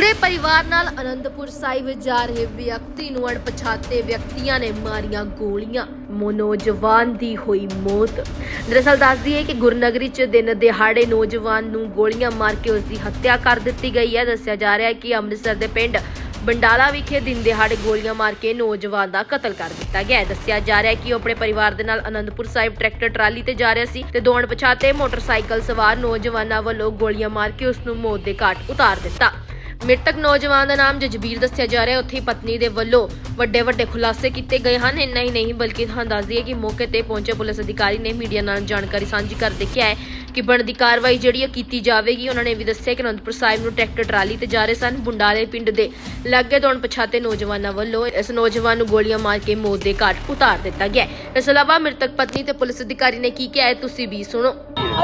ਪੂਰੇ ਪਰਿਵਾਰ ਨਾਲ ਅਨੰਦਪੁਰ ਸਾਹਿਬ ਜਾ ਰਹੇ ਵਿਅਕਤੀ ਨੂੰ ਅਣਪਛਾਤੇ ਵਿਅਕਤੀਆਂ ਨੇ ਮਾਰੀਆਂ ਗੋਲੀਆਂ। ਮੋ ਦੀ ਹੋਈ ਮੌਤ। ਦਰਅਸਲ ਦੱਸਦੀ ਹੈ ਕਿ ਗੁਰਨਗਰੀ 'ਚ ਦਿਨ ਦਿਹਾੜੇ ਨੌਜਵਾਨ ਨੂੰ ਗੋਲੀਆਂ ਮਾਰ ਕੇ ਉਸ ਦੀ ਹੱਤਿਆ ਕਰ ਦਿੱਤੀ ਗਈ ਹੈ। ਦੱਸਿਆ ਜਾ ਰਿਹਾ ਹੈ ਕਿ ਅੰਮ੍ਰਿਤਸਰ ਦੇ ਪਿੰਡ ਬੰਡਾਲਾ ਵਿਖੇ ਦਿਨ ਦਿਹਾੜੇ ਗੋਲੀਆਂ ਮਾਰ ਕੇ ਨੌਜਵਾਨ ਦਾ ਕਤਲ ਕਰ ਦਿੱਤਾ ਗਿਆ ਹੈ। ਦੱਸਿਆ ਜਾ ਰਿਹਾ ਹੈ ਕਿ ਉਹ ਆਪਣੇ ਪਰਿਵਾਰ ਦੇ ਨਾਲ ਅਨੰਦਪੁਰ ਸਾਹਿਬ ਟਰੈਕਟਰ ਟਰਾਲੀ ਤੇ ਜਾ ਰਿਹਾ ਸੀ ਤੇ ਦੋ ਅਣਪਛਾਤੇ ਮੋਟਰਸਾਈਕਲ ਸਵਾਰ ਨੌਜਵਾਨਾਂ ਵੱਲੋਂ ਗੋਲੀਆਂ ਮਾਰ ਕੇ ਉਸ ਨੂੰ ਮੌਤ ਦੇ ਘਾਟ ਉਤਾਰ ਦਿੱਤਾ। ਮ੍ਰਿਤਕ ਨੌਜਵਾਨ ਦਾ ਨਾਮ ਜਜਬੀਰ ਦੱਸਿਆ ਜਾ ਰਿਹਾ ਹੈ। ਉੱਥੇ ਪਤਨੀ ਦੇ ਵੱਲੋਂ ਵੱਡੇ ਵੱਡੇ ਖੁਲਾਸੇ ਕੀਤੇ ਗਏ ਹਨ। ਇੰਨਾ ਹੀ ਨਹੀਂ, ਬਲਕਿ ਤੁਹਾਨੂੰ ਦੱਸ ਦਈਏ ਕਿ ਮੌਕੇ ਤੇ ਪਹੁੰਚੇ ਪੁਲਿਸ ਅਧਿਕਾਰੀ ਨੇ ਮੀਡੀਆ ਨਾਲ ਜਾਣਕਾਰੀ ਸਾਂਝੀ ਕਰਦੇ ਕਿਹਾ ਹੈ ਕਿ ਬਣਦੀ ਕਾਰਵਾਈ ਜਿਹੜੀ ਉਹ ਕੀਤੀ ਜਾਵੇਗੀ। ਉਹਨਾਂ ਨੇ ਵੀ ਦੱਸਿਆ ਕਿ ਅਨੰਦਪੁਰ ਸਾਹਿਬ ਨੂੰ ਟਰੈਕਟਰ ਟਰਾਲੀ ਤੇ ਜਾ ਰਹੇ ਸਨ। ਬੁੰਡਾਲੇ ਪਿੰਡ ਦੇ ਲਾਗੇ ਤੋਂ ਪਛਾਤੇ ਨੌਜਵਾਨਾਂ ਵੱਲੋਂ ਇਸ ਨੌਜਵਾਨ ਨੂੰ ਗੋਲੀਆਂ ਮਾਰ ਕੇ ਮੌਤ ਦੇ ਘਾਟ ਉਤਾਰ ਦਿੱਤਾ ਗਿਆ ਇਸ ਇਲਾਵਾ ਮ੍ਰਿਤਕ ਪਤਨੀ ਤੇ ਪੁਲਿਸ ਅਧਿਕਾਰੀ ਨੇ ਕੀ ਕਿਹਾ ਹੈ, ਤੁਸੀਂ ਵੀ ਸੁਣੋ।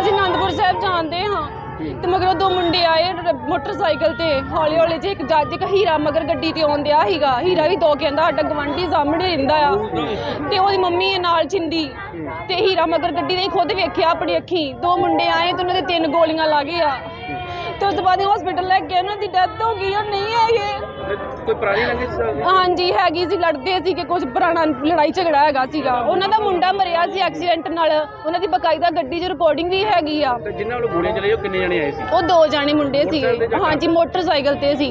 ਅਸੀਂ ਆਨੰਦਪੁਰ ਸਾਹਿਬ ਜਾਂਦੇ ਹਾਂ। ਤੇ ਮਗਰੋਂ ਦੋ ਮੁੰਡੇ ਆਏ ਰ- ਮੋਟਰਸਾਈਕਲ ਤੇ, ਹੌਲੀ ਹੌਲੀ ਜੇ ਇੱਕ ਜੱਜ, ਇੱਕ ਹੀਰਾ ਮਗਰ ਗੱਡੀ ਤੇ ਆਉਂਦਿਆ ਸੀਗਾ ਹੀਰਾ ਵੀ ਦੋ ਕਹਿੰਦਾ ਸਾਡਾ ਗਵੰਡੀ ਸਾਹਮਣੇ ਰਹਿੰਦਾ ਆ। ਤੇ ਉਹਦੀ ਮੰਮੀ ਹੈ ਨਾਲ ਚਿੰਦੀ ਤੇ ਹੀਰਾ ਮਗਰ ਗੱਡੀ ਦੇ ਖੁਦ ਵੇਖਿਆ ਆਪਣੀ ਅੱਖੀ। ਦੋ ਮੁੰਡੇ ਆਏ ਤੇ ਉਹਨਾਂ ਦੇ ਤਿੰਨ ਗੋਲੀਆਂ ਲੱਗ ਗਈਆਂ। ਤੇ ਉਸ ਤੋਂ ਬਾਅਦ ਹਸਪੀਟਲ ਲੈ ਕੇ ਉਹਨਾਂ ਦੀ ਡੈਥ ਹੋ ਗਈ ਉਹ ਨਹੀਂ ਹੈਗੇ ਕੋਈ ਪੁਰਾਣੀ ਰੰਜਿਸ਼ ਸੀ ਹਾਂਜੀ ਹੈਗੀ ਸੀ ਲੜਦੇ ਸੀ ਕਿ ਕੁਝ ਪੁਰਾਣਾ ਲੜਾਈ ਝਗੜਾ ਹੈਗਾ ਸੀਗਾ। ਉਹਨਾਂ ਦਾ ਮੁੰਡਾ ਮਰਿਆ ਸੀ ਐਕਸੀਡੈਂਟ ਨਾਲ ਉਹਨਾਂ ਦੀ ਬਕਾਇਦਾ ਗੱਡੀ 'ਚ ਰਿਕਾਰਡਿੰਗ ਵੀ ਹੈਗੀ ਆ। ਤੇ ਜਿਨ੍ਹਾਂ ਵੱਲੋਂ ਗੋਲੀਆਂ ਚਲਾਈ ਉਹ ਕਿੰਨੇ ਜਣੇ ਆਏ ਸੀ? ਉਹ ਦੋ ਜਾਣੇ ਮੁੰਡੇ ਮੋਟਰਸਾਈਕਲ ਤੇ ਸੀਗੇ। ਜਾਂ ਹਾਂਜੀ ਮੋਟਰਸਾਈਕਲ ਤੇ ਸੀ।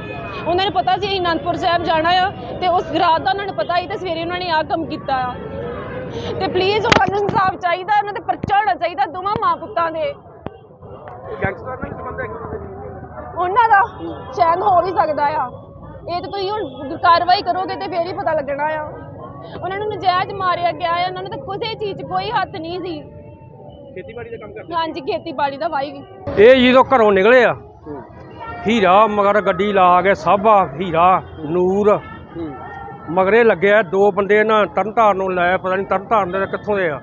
ਉਹਨਾਂ ਨੂੰ ਪਤਾ ਸੀ ਅਸੀਂ ਅਨੰਦਪੁਰ ਸਾਹਿਬ ਜਾਣਾ ਆ ਤੇ ਉਸ ਰਾਤ ਦਾ ਉਹਨਾਂ ਨੂੰ ਪਤਾ ਸੀ ਤੇ ਸਵੇਰੇ ਉਹਨਾਂ ਨੇ ਆਹ ਕੰਮ ਕੀਤਾ ਆ। ਤੇ ਪਲੀਜ਼ ਉਹਨਾਂ ਨੂੰ ਇਨਸਾਫ ਚਾਹੀਦਾ ਉਹਨਾਂ ਤੇ ਪਰਚਾ ਹੋਣਾ ਚਾਹੀਦਾ ਦੋਵਾਂ ਮਾਂ ਪੁੱਤਾਂ ਦੇ। ਗੈਂਗਸਟਰ ਨਾਲ ਸੰਬੰਧ ਹੈ ਕਿਸੇ ਦੇ? ਉਹਨਾਂ ਦਾ ਸ਼ਾਇਦ ਹੋ ਵੀ ਸਕਦਾ ਆ। ਇਹ ਤਾਂ ਤੁਸੀਂ ਹੁਣ ਕਾਰਵਾਈ ਕਰੋਗੇ ਤੇ ਫੇਰ ਹੀ ਪਤਾ ਲੱਗਣਾ ਆ। ਉਹਨਾਂ ਨੂੰ ਨਜਾਇਜ਼ ਮਾਰਿਆ ਗਿਆ ਆ ਉਹਨਾਂ ਨੂੰ ਤਾਂ ਕਿਸੇ ਚੀਜ਼ ਕੋਈ ਹੱਥ ਨਹੀਂ ਸੀ। ਖੇਤੀਬਾੜੀ ਦਾ ਕੰਮ ਕਰਦੇ ਹਾਂਜੀ ਖੇਤੀਬਾੜੀ ਦਾ ਵਾਈ ਇਹ ਜਦੋਂ ਘਰੋਂ ਨਿਕਲੇ ਆ ਹੀਰਾ ਮਗਰ ਗੱਡੀ ਲਾ ਕੇ ਸਾਬਾ ਹੀਰਾ ਨੂਰ। ਮਗਰੇ ਲੱਗਿਆ ਦੋ ਬੰਦੇ ਨਾ ਤਰਨਤਾਰਨ ਨੂੰ ਲੈ ਪਤਾ ਨਹੀਂ ਤਰਨਤਾਰਨ ਦੇ ਕਿੱਥੋਂ ਦੇ ਆ।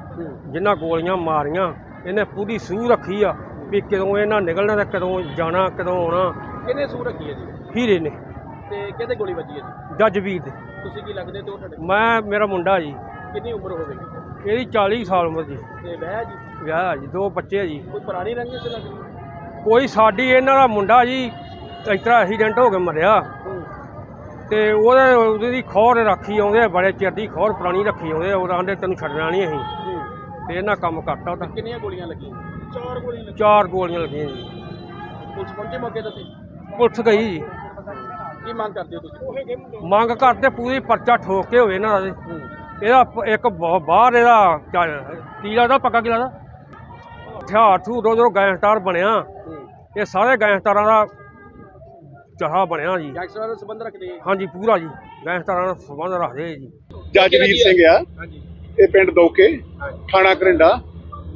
ਜਿਨ੍ਹਾਂ ਗੋਲੀਆਂ ਮਾਰੀਆਂ ਇਹਨੇ ਪੂਰੀ ਸੂਹ ਰੱਖੀ ਆ ਵੀ ਕਦੋਂ ਇਹਨਾਂ ਨਿਕਲਣਾ ਤੇ ਕਦੋਂ ਜਾਣਾ ਕਦੋਂ ਆਉਣਾ। ਕਿਹਨੇ ਸੂ ਰੱਖੀ ਹੈ ਜੀ? ਹੀਰੇ ਨੇ। ਤੇ ਕਿਹਦੇ ਗੋਲੀ ਵੱਜੀ ਹੈ ਜੀ? ਜੱਜਵੀਰ ਦੇ। ਤੁਸੀਂ ਕੀ ਲੱਗਦੇ ਤੇ ਉਹ ਤੁਹਾਡੇ ਮੈਂ ਮੇਰਾ ਮੁੰਡਾ ਜੀ। ਕਿੰਨੀ ਉਮਰ ਹੋਵੇਗੀ? ਇਹਦੀ 40 ਸਾਲ ਉਮਰ ਜੀ। ਤੇ ਵਿਆਹ ਜੀ? ਵਿਆਹ ਆ ਜੀ ਦੋ ਬੱਚੇ ਆ ਜੀ। ਕੋਈ ਪੁਰਾਣੀ ਰੰਜਿਸ਼ ਲੱਗਦੀ ਕੋਈ ਸਾਡੀ ਇਹਨਾਂ ਦਾ ਮੁੰਡਾ ਜੀ ਇਸ ਤਰ੍ਹਾਂ ਐਕਸੀਡੈਂਟ ਹੋ ਕੇ ਮਰਿਆ। ਤੇ ਉਹਦੇ ਉਹਦੀ ਖੋਰ ਰੱਖੀ ਆਉਂਦੇ ਆ, ਬੜੇ ਚਿਰ ਦੀ ਖੋਰ ਪੁਰਾਣੀ ਰੱਖੀ ਆਉਂਦੇ ਆ, ਉਹ ਆਂਦੇ ਤੈਨੂੰ ਛੱਡਣਾ ਨਹੀਂ ਅਸੀਂ। ਤੇ ਇਹਨਾਂ ਕੰਮ ਕਰਤਾ ਉਹਦਾ ਕਿੰਨੀਆਂ ਗੋਲੀਆਂ ਲੱਗੀਆਂ? ਚਾਰ ਗੋਲੀਆਂ ਲੱਗੀਆਂ। ਚਾਰ ਗੋਲੀਆਂ ਲੱਗੀਆਂ ਜੀ। ਪੁਲਿਸ ਪਹੁੰਚੇ ਮੌਕੇ ਤੇ ਤੁਸੀਂ? ਪੁਲਿਸ ਗਈ ਜੀ। ਕੀ ਮੰਗ ਕਰਦੇ ਹੋ ਤੁਸੀਂ? ਮੰਗ ਕਰਦੇ ਪੂਰੀ ਪਰਚਾ ਠੋਕ ਕੇ ਹੋਵੇ ਇਹਨਾਂ ਦਾ ਤੇ। ਇਹਦਾ ਪ- ਇੱਕ ਬ- ਬਾਹਰ ਇਹਦਾ ਚੱਲ- ਕੀ ਲੱਗਦਾ ਪੱਕਾ ਕੀ ਲੱਗਦਾ? ਹਥਿਆਰ ਥੂ ਰੋ ਰੋ ਗੈਂਗਸਟਰ ਬਣਿਆ। ਇਹ ਸਾਰੇ ਗੈਂਗਸਟਰਾਂ ਦਾ ਚਾਹਾ ਬਣਿਆ ਜੀ। ਗੈਂਗਸਟਰਾਂ ਨਾਲ ਸੰਬੰਧ ਰੱਖਦੇ ਆ ਹਾਂਜੀ ਪੂਰਾ ਜੀ। ਗੈਂਗਸਟਰਾਂ ਨਾਲ ਸੰਬੰਧ ਰੱਖਦੇ ਆ ਜੀ। ਜੱਜਵੀਰ ਸਿੰਘ ਆ। ਹਾਂਜੀ। ਇਹ ਪਿੰਡ ਦੋਕੇ ਥਾਣਾ ਕਰਿੰਡਾ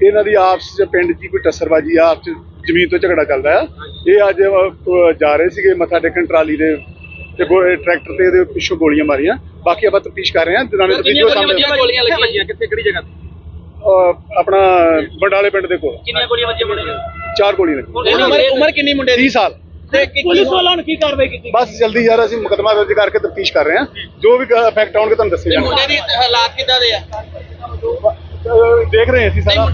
ਇਹਨਾਂ ਦੀ ਆਪਸ ਚ ਪਿੰਡ ਹੀ ਕੋਈ ਟੱਸਰਬਾਜੀ ਆ, ਆਪਸ ਜ਼ਮੀਨ ਤੋਂ ਝਗੜਾ ਚੱਲਦਾ ਆ। ਇਹ ਅੱਜ ਜਾ ਰਹੇ ਸੀਗੇ ਮੱਥਾ ਟੇਕਣ ਟਰਾਲੀ ਦੇ ਤੇ ਟਰੈਕਟਰ ਤੇ ਇਹਦੇ ਪਿੱਛੋਂ ਗੋਲੀਆਂ ਮਾਰੀਆਂ। ਬਾਕੀ ਆਪਾਂ ਤਫਤੀਸ਼ ਕਰ ਰਹੇ ਹਾਂ। ਦਿਨਾਨੇ ਤੇ ਵੀਡੀਓ ਸਾਹਮਣੇ ਗੋਲੀਆਂ ਲੱਗੀਆਂ ਕਿੱਥੇ ਕਿਹੜੀ ਜਗ੍ਹਾ? ਤੇ ਆਪਣਾ ਬੰਡਾਲੇ ਪਿੰਡ ਦੇ ਕੋਲ। ਕਿੰਨੀਆਂ ਗੋਲੀਆਂ ਵੱਜੀਆਂ ਮੁੰਡੇ ਚਾਰ ਗੋਲੀਆਂ ਲੱਗੀਆਂ ਉਮਰ ਉਮਰ ਕਿੰਨੀ ਮੁੰਡੇ 30 ਸਾਲ। ਤੇ ਪੁਲਿਸ ਵਾਲਿਆਂ ਨੇ ਕੀ ਕਾਰਵਾਈ ਕੀਤੀ? ਬਸ ਜਲਦੀ ਯਾਰ ਅਸੀਂ ਮੁਕਦਮਾ ਦਰਜ ਕਰਕੇ ਤਫਤੀਸ਼ ਕਰ ਰਹੇ ਹਾਂ। ਜੋ ਵੀ ਫੈਕਟ ਆਉਣਗੇ ਤੁਹਾਨੂੰ ਦੱਸੇ ਜਾਣਗੇ। ਦੀ ਹਾਲਾਤ ਕਿੱਦਾਂ ਦੇ ਆ? ਅਹ, ਦੇਖ ਰਹੇ ਹਾਂ ਅਸੀਂ ਸਾਰਾ।